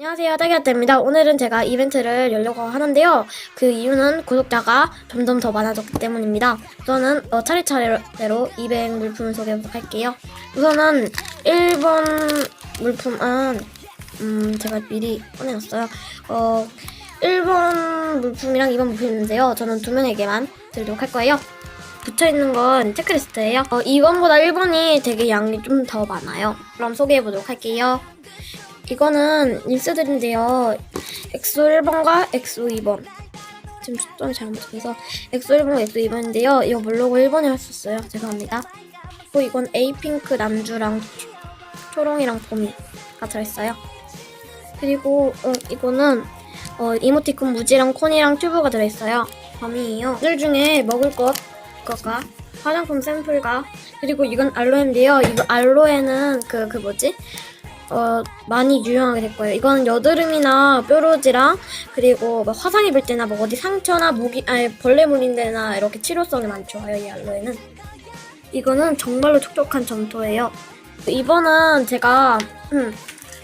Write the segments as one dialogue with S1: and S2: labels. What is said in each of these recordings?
S1: 안녕하세요. 따기아떼입니다. 오늘은 제가 이벤트를 열려고 하는데요. 그 이유는 구독자가 점점 더 많아졌기 때문입니다. 우선은 어, 차례차례로 200 물품을 소개해보도록 할게요. 우선은 1번 물품은 음 제가 미리 꺼내놨어요. 어 1번 물품이랑 2번 물품이 있는데요. 저는 두 명에게만 드리도록 할 거예요. 붙여있는 건 체크리스트예요. 어, 2번보다 1번이 되게 양이 좀 더 많아요. 그럼 소개해보도록 할게요 이거는 일스들인데요. 엑소 1번과 엑소 2번. 지금 초점이 잘못해서 엑소 1번과 엑소 2번인데요. 이거 모르고 1번에 했었어요. 죄송합니다. 그리고 이건 에이핑크 남주랑 초- 초롱이랑 봄이가 들어있어요. 그리고 어, 이거는 어, 이모티콘 무지랑 콘이랑 튜브가 들어있어요. 범이에요. 이들 중에 먹을 것 거가 화장품 샘플과 그리고 이건 알로에인데요. 이거 알로에는 그 그 뭐지? 어, 많이 유용하게 될 거예요. 이거는 여드름이나 뾰루지랑 그리고 막 화상 입을 때나 뭐 어디 상처나 모기 아니 벌레 물린 데나 이렇게 치료성이 많죠. 이 알로에는. 이거는 정말로 촉촉한 점토예요. 이번은 제가 음,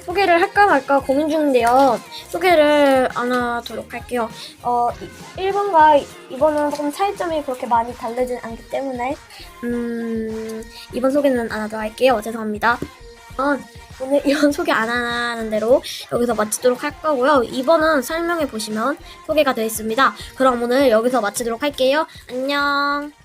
S1: 소개를 할까 말까 고민 중인데요. 소개를 안 하도록 할게요. 어, 1번과 2번은 조금 차이점이 그렇게 많이 다르진 않기 때문에 음, 이번 소개는 안 하도록 할게요. 죄송합니다. 어, 오늘 이번 소개 안 하는 대로 여기서 마치도록 할 거고요. 2번은 설명해 보시면 소개가 되어 있습니다. 그럼 오늘 여기서 마치도록 할게요. 안녕.